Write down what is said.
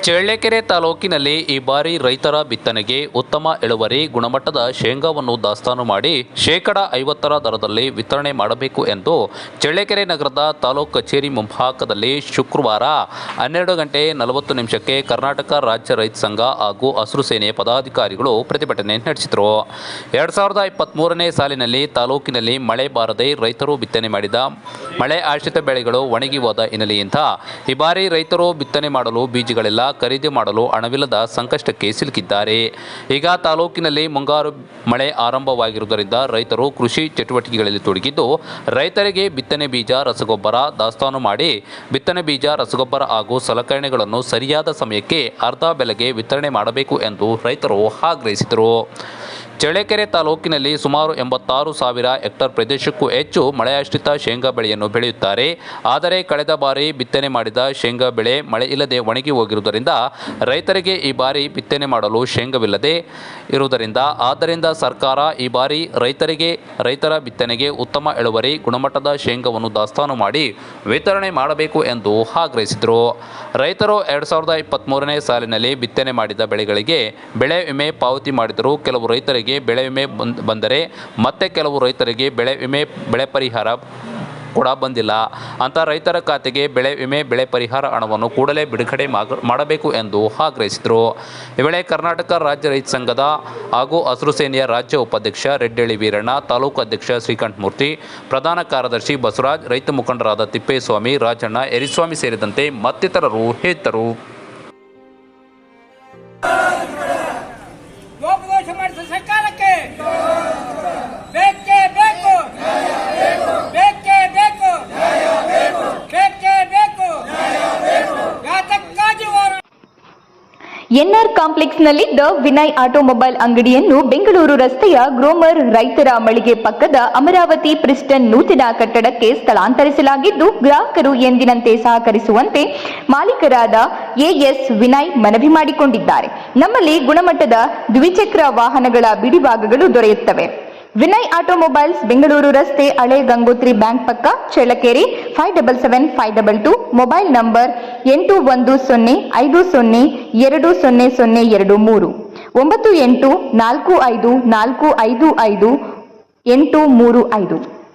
ಚಳ್ಳಕೆರೆ ತಾಲೂಕಿನಲ್ಲಿ ಈ ಬಾರಿ ರೈತರ ಬಿತ್ತನೆಗೆ ಉತ್ತಮ ಇಳುವರಿ ಗುಣಮಟ್ಟದ ಶೇಂಗಾವನ್ನು ದಾಸ್ತಾನು ಮಾಡಿ ಶೇಕಡ ಐವತ್ತರ ದರದಲ್ಲಿ ವಿತರಣೆ ಮಾಡಬೇಕು ಎಂದು ಚಳ್ಳಕೆರೆ ನಗರದ ತಾಲೂಕು ಕಚೇರಿ ಮುಂಭಾಗದಲ್ಲಿ ಶುಕ್ರವಾರ ಹನ್ನೆರಡು ಗಂಟೆ ನಲವತ್ತು ನಿಮಿಷಕ್ಕೆ ಕರ್ನಾಟಕ ರಾಜ್ಯ ರೈತ ಸಂಘ ಹಾಗೂ ಹಸಿರು ಸೇನೆಯ ಪದಾಧಿಕಾರಿಗಳು ಪ್ರತಿಭಟನೆ ನಡೆಸಿದರು. ಎರಡು ಸಾವಿರದ ಇಪ್ಪತ್ತ್ಮೂರನೇ ಸಾಲಿನಲ್ಲಿ ತಾಲೂಕಿನಲ್ಲಿ ಮಳೆ ಬಾರದೆ ರೈತರು ಬಿತ್ತನೆ ಮಾಡಿದ ಮಳೆ ಆಶ್ರಿತ ಬೆಳೆಗಳು ಒಣಗಿ ಹೋದ ಹಿನ್ನೆಲೆಯಿಂದ ಈ ಬಾರಿ ರೈತರು ಬಿತ್ತನೆ ಮಾಡಲು ಬೀಜಗಳೆಲ್ಲ. ಖರೀದಿ ಮಾಡಲು ಹಣವಿಲ್ಲದ ಸಂಕಷ್ಟಕ್ಕೆ ಸಿಲುಕಿದ್ದಾರೆ. ಈಗ ತಾಲೂಕಿನಲ್ಲಿ ಮುಂಗಾರು ಮಳೆ ಆರಂಭವಾಗಿರುವುದರಿಂದ ರೈತರು ಕೃಷಿ ಚಟುವಟಿಕೆಗಳಲ್ಲಿ ತೊಡಗಿದ್ದು, ರೈತರಿಗೆ ಬಿತ್ತನೆ ಬೀಜ, ರಸಗೊಬ್ಬರ, ದಾಸ್ತಾನು ಮಾಡಿ ಬಿತ್ತನೆ ಬೀಜ, ರಸಗೊಬ್ಬರ ಹಾಗೂ ಸಲಕರಣೆಗಳನ್ನು ಸರಿಯಾದ ಸಮಯಕ್ಕೆ ಅರ್ಧ ಬೆಲೆಗೆ ವಿತರಣೆ ಮಾಡಬೇಕು ಎಂದು ರೈತರು ಆಗ್ರಹಿಸಿದರು. ಚಳ್ಳಕೆರೆ ತಾಲೂಕಿನಲ್ಲಿ ಸುಮಾರು ಎಂಬತ್ತಾರು ಸಾವಿರ ಹೆಕ್ಟರ್ ಪ್ರದೇಶಕ್ಕೂ ಹೆಚ್ಚು ಮಳೆಯಾಶ್ರಿತ ಶೇಂಗಾ ಬೆಳೆಯನ್ನು ಬೆಳೆಯುತ್ತಾರೆ. ಆದರೆ ಕಳೆದ ಬಾರಿ ಬಿತ್ತನೆ ಮಾಡಿದ ಶೇಂಗಾ ಬೆಳೆ ಮಳೆ ಇಲ್ಲದೆ ಒಣಗಿ ಹೋಗಿರುವುದರಿಂದ ರೈತರಿಗೆ ಈ ಬಾರಿ ಬಿತ್ತನೆ ಮಾಡಲು ಶೇಂಗವಿಲ್ಲದೆ ಇರುವುದರಿಂದ ಆದ್ದರಿಂದ ಸರ್ಕಾರ ಈ ಬಾರಿ ರೈತರಿಗೆ, ರೈತರ ಬಿತ್ತನೆಗೆ ಉತ್ತಮ ಇಳುವರಿ ಗುಣಮಟ್ಟದ ಶೇಂಗಾವನ್ನು ದಾಸ್ತಾನು ಮಾಡಿ ವಿತರಣೆ ಮಾಡಬೇಕು ಎಂದು ಆಗ್ರಹಿಸಿದರು. ರೈತರು ಎರಡು ಸಾವಿರದ ಇಪ್ಪತ್ತ್ಮೂರನೇ ಸಾಲಿನಲ್ಲಿ ಬಿತ್ತನೆ ಮಾಡಿದ ಬೆಳೆಗಳಿಗೆ ಬೆಳೆ ವಿಮೆ ಪಾವತಿ ಮಾಡಿದರೂ ಕೆಲವು ರೈತರಿಗೆ ಬೆಳೆ ವಿಮೆ ಬಂದ್, ಬಂದರೆ ಮತ್ತೆ ಕೆಲವು ರೈತರಿಗೆ ಬೆಳೆ ವಿಮೆ, ಬೆಳೆ ಪರಿಹಾರ ಕೂಡ ಬಂದಿಲ್ಲ. ಅಂತ ರೈತರ ಖಾತೆಗೆ ಬೆಳೆ ವಿಮೆ, ಬೆಳೆ ಪರಿಹಾರ ಹಣವನ್ನು ಕೂಡಲೇ ಬಿಡುಗಡೆ ಮಾಡಬೇಕು ಎಂದು ಆಗ್ರಹಿಸಿದರು. ಈ ವೇಳೆ ಕರ್ನಾಟಕ ರಾಜ್ಯ ರೈತ ಸಂಘದ ಹಾಗೂ ಹಸಿರು ಸೇನೆಯ ರಾಜ್ಯ ಉಪಾಧ್ಯಕ್ಷ ರೆಡ್ಡೆಳಿ ವೀರಣ್ಣ, ತಾಲೂಕು ಅಧ್ಯಕ್ಷ ಶ್ರೀಕಂಠ ಮೂರ್ತಿ, ಪ್ರಧಾನ ಕಾರ್ಯದರ್ಶಿ ಬಸವರಾಜ್, ರೈತ ಮುಖಂಡರಾದ ತಿಪ್ಪೇಸ್ವಾಮಿ, ರಾಜಣ್ಣ, ಎರಿಸ್ವಾಮಿ ಸೇರಿದಂತೆ ಮತ್ತಿತರರು ಇದ್ದರು ಎನ್ಆರ್ ಕಾಂಪ್ಲೆಕ್ಸ್ನಲ್ಲಿದ್ದ ವಿನಯ್ ಆಟೋಮೊಬೈಲ್ ಅಂಗಡಿಯನ್ನು ಬೆಂಗಳೂರು ರಸ್ತೆಯ ಗ್ರೋಮರ್ ರೈತರ ಮಳಿಗೆ ಪಕ್ಕದ ಅಮರಾವತಿ ಪ್ರಿಸ್ಟನ್ ನೂತನ ಕಟ್ಟಡಕ್ಕೆ ಸ್ಥಳಾಂತರಿಸಲಾಗಿದ್ದು, ಗ್ರಾಹಕರು ಎಂದಿನಂತೆ ಸಹಕರಿಸುವಂತೆ ಮಾಲೀಕರಾದ ಎಎಸ್ ವಿನಯ್ ಮನವಿ ಮಾಡಿಕೊಂಡಿದ್ದಾರೆ. ನಮ್ಮಲ್ಲಿ ಗುಣಮಟ್ಟದ ದ್ವಿಚಕ್ರ ವಾಹನಗಳ ಬಿಡಿಭಾಗಗಳು ದೊರೆಯುತ್ತವೆ. ವಿನಯ್ ಆಟೋಮೊಬೈಲ್ಸ್ ಬೆಂಗಳೂರು ರಸ್ತೆ ಹಳೆ ಗಂಗೋತ್ರಿ ಬ್ಯಾಂಕ್ ಪಕ್ಕ Challakere five double seven five double two mobile number ಎಂಟು ಒಂದು ಸೊನ್ನೆ ಐದು ಸೊನ್ನೆ ಎರಡು ಸೊನ್ನೆ ಸೊನ್ನೆ ಎರಡು ಮೂರು. ಒಂಬತ್ತು ಎಂಟು ನಾಲ್ಕು ಐದು ನಾಲ್ಕು ಐದು ಐದು ಎಂಟು ಮೂರು ಐದು.